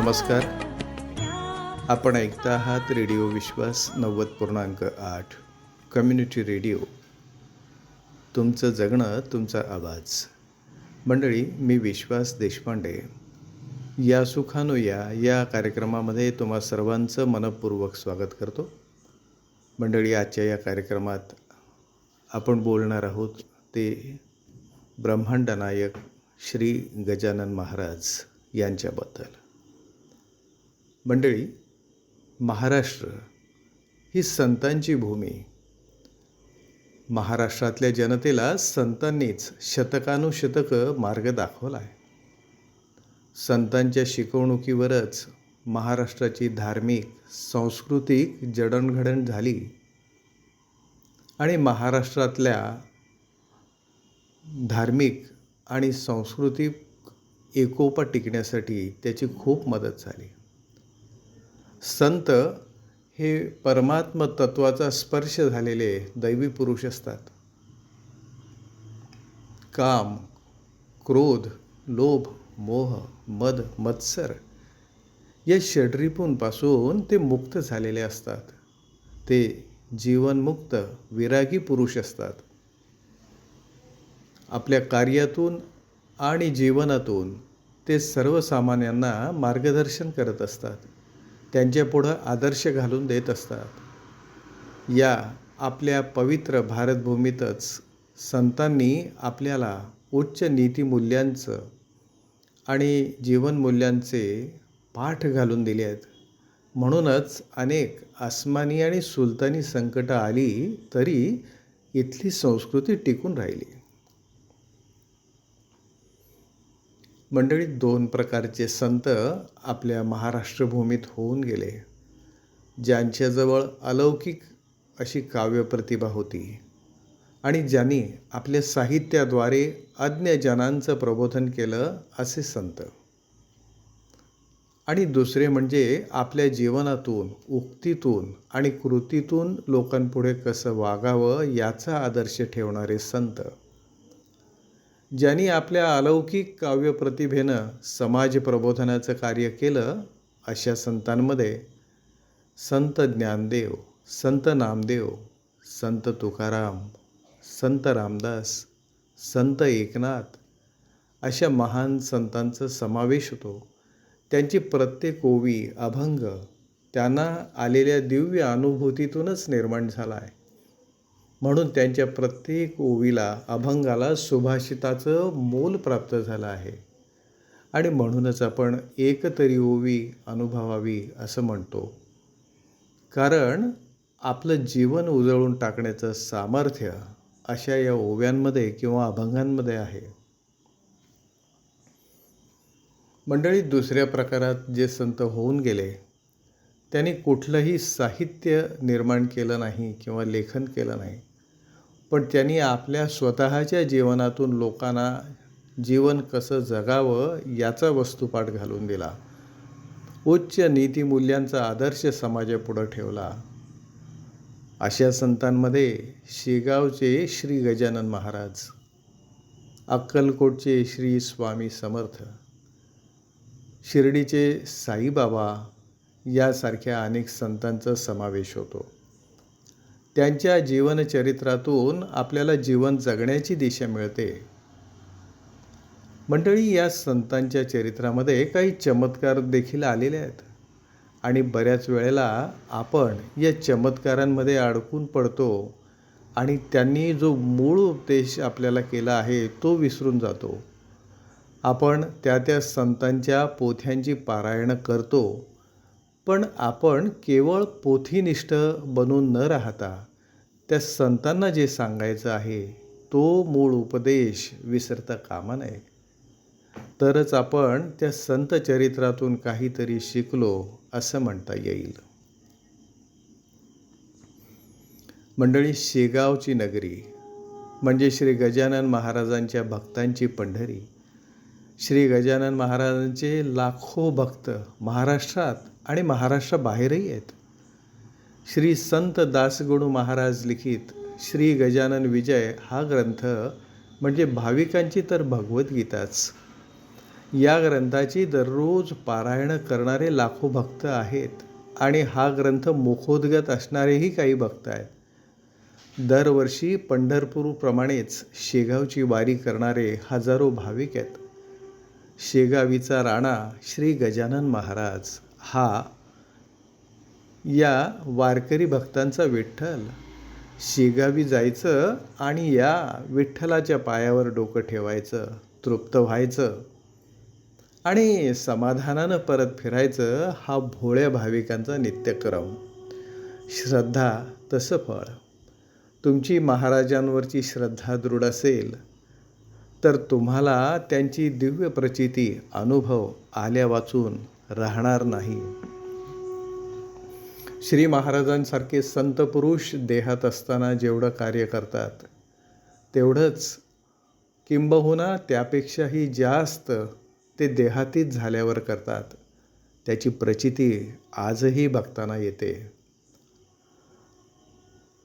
नमस्कार. आपण ऐकता आहात रेडिओ विश्वास नव्वद पूर्णांक आठ. Community radio. तुमचं जगणं तुमचा आवाज. मंडळी मी विश्वास देशपांडे. या सुखानुया या या कार्यक्रमामध्ये तुम्हा सर्वांचं मनपूर्वक स्वागत करतो. मंडळी आजच्या या कार्यक्रमात आपण बोलणार आहोत ते ब्रह्मांडनायक श्री गजानन महाराज यांच्याबद्दल. मंडळी महाराष्ट्र ही संतांची भूमी. महाराष्ट्रातल्या जनतेला संतांनीच शतकानुशतकं मार्ग दाखवला आहे संतांच्या शिकवणुकीवरच महाराष्ट्राची धार्मिक सांस्कृतिक जडणघडण झाली. आणि महाराष्ट्रातल्या धार्मिक आणि सांस्कृतिक एकोपा टिकण्यासाठी त्याची खूप मदत झाली. संत हे परमात्म तत्वाचा स्पर्श झालेले दैवी पुरुष असतात. काम क्रोध लोभ मोह मद मत्सर या षड्रिपूंपासून ते मुक्त झालेले असतात. ते जीवनमुक्त विरागी पुरुष असतात. आपल्या कार्यातून आणि जीवनातून ते सर्वसामान्यांना मार्गदर्शन करत असतात. त्यांच्यापुढं आदर्श घालून देत असतात. या आपल्या पवित्र भारतभूमीतच संतांनी आपल्याला उच्च नीतिमूल्यांचं आणि जीवनमूल्यांचे पाठ घालून दिले आहेत. म्हणूनच अनेक आसमानी आणि सुलतानी संकटं आली तरी इथली संस्कृती टिकून राहिली. मंडळीत दोन प्रकारचे संत आपल्या महाराष्ट्रभूमीत होऊन गेले. ज्यांच्याजवळ अलौकिक अशी काव्यप्रतिभा होती आणि ज्यांनी आपल्या साहित्याद्वारे अज्ञजनांचं प्रबोधन केलं असे संत. आणि दुसरे म्हणजे आपल्या जीवनातून उक्तीतून आणि कृतीतून लोकांपुढे कसं वागावं याचा आदर्श ठेवणारे संत. ज्यांनी आपल्या अलौकिक काव्यप्रतिभेनं समाज प्रबोधनाचं कार्य केलं अशा संतांमध्ये संत ज्ञानदेव संत नामदेव संत तुकाराम संत रामदास संत एकनाथ अशा महान संतांचा समावेश होतो. त्यांची प्रत्येक ओवी अभंग त्यांना आलेल्या दिव्य अनुभूतीतूनच निर्माण झाला आहे. म्हणून त्यांच्या प्रत्येक ओवीला अभंगाला सुभाषिताचं मोल प्राप्त झालं आहे. आणि म्हणूनच आपण एकतरी ओवी अनुभवावी असं म्हणतो. कारण आपलं जीवन उजळून टाकण्याचं सामर्थ्य अशा या ओव्यांमध्ये किंवा अभंगांमध्ये आहे. मंडळीत दुसऱ्या प्रकारात जे संत होऊन गेले त्यांनी कुठलंही साहित्य निर्माण केलं नाही किंवा लेखन केलं नाही. पण त्यांनी आपल्या स्वतःच्या जीवनातून लोकांना जीवन कसं जगावं याचा वस्तुपाठ घालून दिला. उच्च नीतिमूल्यांचा आदर्श समाजापुढं ठेवला. अशा संतांमध्ये शेगावचे श्री गजानन महाराज अक्कलकोटचे श्री स्वामी समर्थ शिर्डीचे साईबाबा यासारख्या अनेक संतांचा समावेश होतो. त्यांच्या जीवनचरित्रातून आपल्याला जीवन जगण्याची दिशा मिळते. मंडळी या संतांच्या चरित्रामध्ये काही चमत्कार देखील आलेले आहेत. आणि बऱ्याच वेळेला आपण या चमत्कारांमध्ये अडकून पडतो आणि त्यांनी जो मूळ उपदेश आपल्याला केला आहे तो विसरून जातो. आपण त्या त्या संतांच्या पोथ्यांची पारायणं करतो पण आपण केवळ पोथीनिष्ठ बनून न राहता त्या संतांना जे सांगायचं आहे तो मूळ उपदेश विसरता कामा नये. तरच आपण त्या संत चरित्रातून काहीतरी शिकलो असं म्हणता येईल. मंडळी शेगावची नगरी म्हणजे श्री गजानन महाराजांच्या भक्तांची पंढरी. श्री गजानन महाराजांचे लाखो भक्त महाराष्ट्रात आणि महाराष्ट्राबाहेरही आहेत. श्री संत दासगुणू महाराज लिखित श्री गजानन विजय हा ग्रंथ म्हणजे भाविकांची तर भगवद्गीताच. या ग्रंथाची दररोज पारायण करणारे लाखो भक्त आहेत आणि हा ग्रंथ मुखोद्गत असणारेही काही भक्त आहेत. दरवर्षी पंढरपूरप्रमाणेच शेगावची वारी करणारे हजारो भाविक आहेत. शेगावीचा राणा श्री गजानन महाराज. हा या वारकरी भक्तांचा विठ्ठल. शेगावी जायचं आणि या विठ्ठलाच्या पायावर डोकं ठेवायचं तृप्त व्हायचं आणि समाधानानं परत फिरायचं हा भोळ्या भाविकांचा नित्यक्रम. श्रद्धा तसं फळ. तुमची महाराजांवरची श्रद्धा दृढ असेल तर तुम्हाला त्यांची दिव्य प्रचिती अनुभव आल्या वाचून राहणार नाही. श्री महाराजांसारखे संत पुरुष देहात असताना जेवढं कार्य करतात तेवढंच किंबहुना त्यापेक्षाही जास्त ते देहातीत झाल्यावर करतात. त्याची प्रचिती आजही बघताना येते.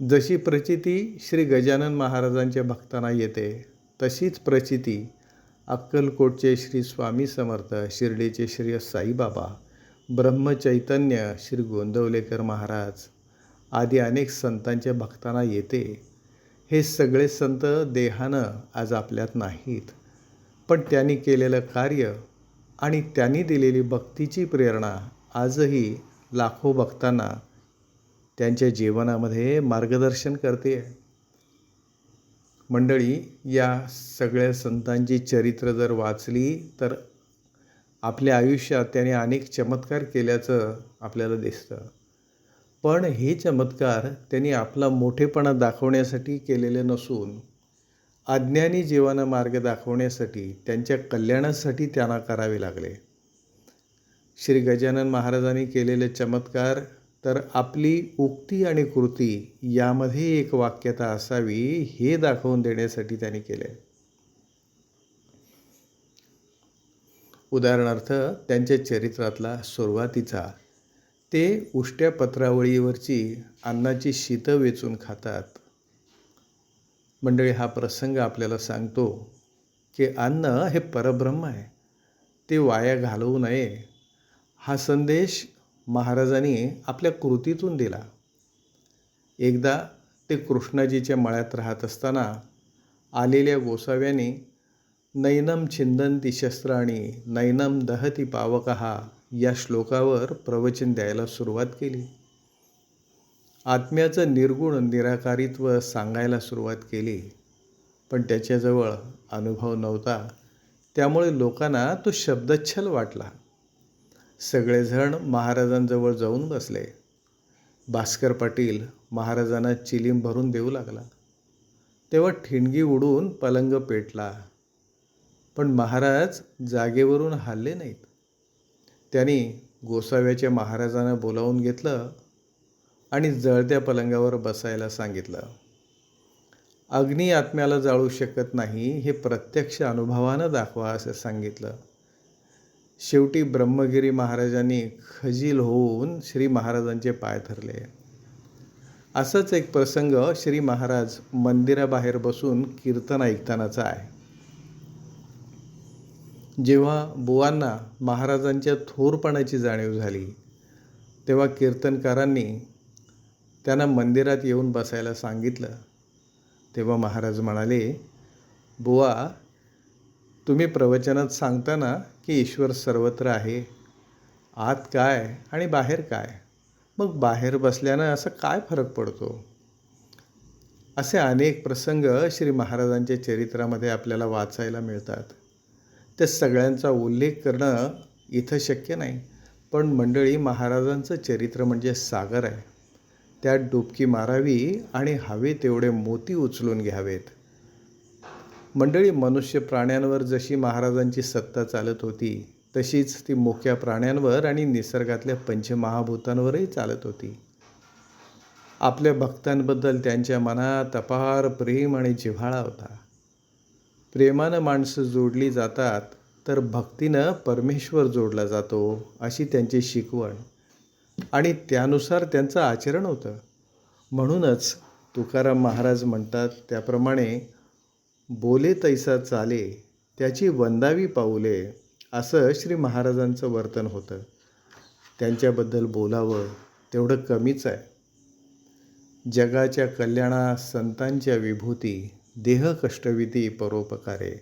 जशी प्रचिती श्री गजानन महाराजांच्या भक्तांना येते तशीच प्रचिती अक्कलकोटचे श्री स्वामी समर्थ शिर्डीचे श्री साईबाबा ब्रह्मचैतन्य श्री गोंदवलेकर महाराज आदी अनेक संतांच्या भक्तांना येते. हे सगळे संत देहानं आज आपल्यात नाहीत. पण त्यांनी केलेलं कार्य आणि त्यांनी दिलेली भक्तीची प्रेरणा आजही लाखो भक्तांना त्यांच्या जीवनामध्ये मार्गदर्शन करते. मंडळी या सगळ्या संतांची चरित्र जर वाचली तर आपल्या आयुष्यात त्याने अनेक चमत्कार केल्याचं आपल्याला दिसतं. पण हे चमत्कार त्यांनी आपला मोठेपणा दाखवण्यासाठी केलेले नसून अज्ञानी जीवाना मार्ग दाखवण्यासाठी त्यांच्या कल्याणासाठी त्यांना करावे लागले. श्री गजानन महाराजांनी केलेले चमत्कार तर आपली उक्ती आणि कृती यामध्ये एक वाक्यता असावी हे दाखवून देण्यासाठी त्यांनी केले उदाहरणार्थ त्यांच्या चरित्रातला सुरुवातीचा ते उष्ट्या पत्रावळीवरची अन्नाची शीतं वेचून खातात. मंडळी हा प्रसंग आपल्याला सांगतो की अन्न हे परब्रह्म आहे. ते वाया घालवू नये. हा संदेश महाराजांनी आपल्या कृतीतून दिला. एकदा ते कृष्णाजीच्या मळ्यात राहत असताना आलेल्या गोसाव्याने नैनम छिंदंती शस्त्राणी नैनम दहती पावकहा या श्लोकावर प्रवचन द्यायला सुरुवात केली. आत्म्याचं निर्गुण निराकारित्व सांगायला सुरुवात केली. पण त्याच्याजवळ अनुभव नव्हता. त्यामुळे लोकांना तो शब्दच्छल वाटला. सगळेजण महाराजांजवळ जाऊन बसले. भास्कर पाटील महाराजांना चिलीम भरून देऊ लागला. तेव्हा ठिणगी उडून पलंग पेटला. पण महाराज जागेवरून हल्ले नाहीत. त्यांनी गोसाव्याच्या महाराजांना बोलावून घेतलं आणि जळत्या पलंगावर बसायला सांगितलं. अग्नी आत्म्याला जाळू शकत नाही हे प्रत्यक्ष अनुभवानं दाखवा असं सांगितलं. शेवटी ब्रह्मगिरी महाराजांनी खजील होऊन श्री महाराजांचे पाय धरले. असाच एक प्रसंग श्री महाराज मंदिराबाहेर बसून कीर्तन ऐकतानाचा आहे. जेव्हा बुवांना महाराजांच्या थोरपणाची जाणीव झाली तेव्हा कीर्तनकारांनी त्यांना मंदिरात येऊन बसायला सांगितलं. तेव्हा महाराज म्हणाले बुवा तुम्ही प्रवचनात सांगताना की ईश्वर सर्वत्र आहे आत काय आणि बाहेर काय? मग बाहेर बसल्यानं असा काय फरक पडतो? असे अनेक प्रसंग श्री महाराजांच्या चरित्रामध्ये आपल्याला वाचायला मिळतात. त्या सगळ्यांचा उल्लेख करणं इथं शक्य नाही पण मंडळी महाराजांचं चरित्र म्हणजे सागर आहे. त्यात डुबकी मारावी आणि हवे तेवढे मोती उचलून घ्यावेत. मंडळी मनुष्य प्राण्यांवर जशी महाराजांची सत्ता चालत होती तशीच ती मोक्या प्राण्यांवर आणि निसर्गातल्या पंचमहाभूतांवरही चालत होती. आपल्या भक्तांबद्दल त्यांच्या मनात अपार प्रेम आणि जिव्हाळा होता. प्रेमानं माणसं जोडली जातात तर भक्तीनं परमेश्वर जोडला जातो अशी त्यांची शिकवण. आणि त्यानुसार त्यांचं आचरण होतं. म्हणूनच तुकाराम महाराज म्हणतात त्याप्रमाणे बोले तैसा चाले त्याची वंदावी पाऊले असं श्री महाराजांचं वर्तन होतं. त्यांच्याबद्दल बोलावं तेवढं कमीच आहे. जगाच्या कल्याणा संतांच्या विभूती देह कष्टविधी परोपकारे.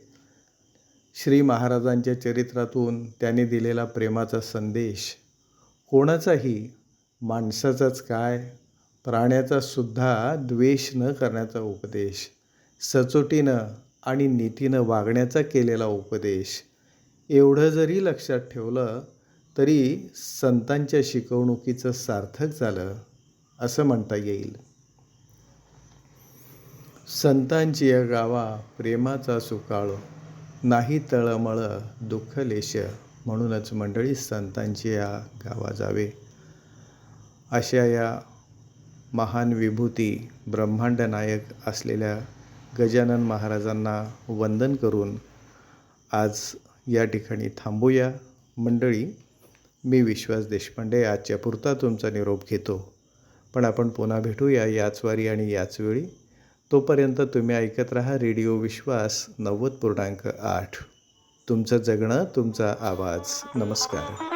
श्री महाराजांच्या चरित्रातून त्यांनी दिलेला प्रेमाचा संदेश कोणाचाही माणसाचाच काय प्राण्याचा सुद्धा द्वेष न करण्याचा उपदेश. सचोटीनं आणि नीतीनं वागण्याचा केलेला उपदेश. एवढं जरी लक्षात ठेवलं तरी संतांच्या शिकवणुकीचं सार्थक झालं असं म्हणता येईल. संतांची या गावा प्रेमाचा सुकाळ नाही तळमळ दुःखलेश म्हणूनच मंडळी संतांची या गावा जावे. अशा या महान विभूती ब्रह्मांड नायक असलेल्या गजानन महाराजांना वंदन करून आज या ठिकाणी थांबूया. मंडळी मी विश्वास देशपांडे आजच्या पुरता तुमचा निरोप घेतो. पण आपण पुन्हा भेटूया याच वारी आणि याच वेळी. तोपर्यंत तुम्ही ऐकत राहा रेडिओ विश्वास नव्वद पूर्णांक आठ. तुमचं जगणं तुमचा आवाज. नमस्कार.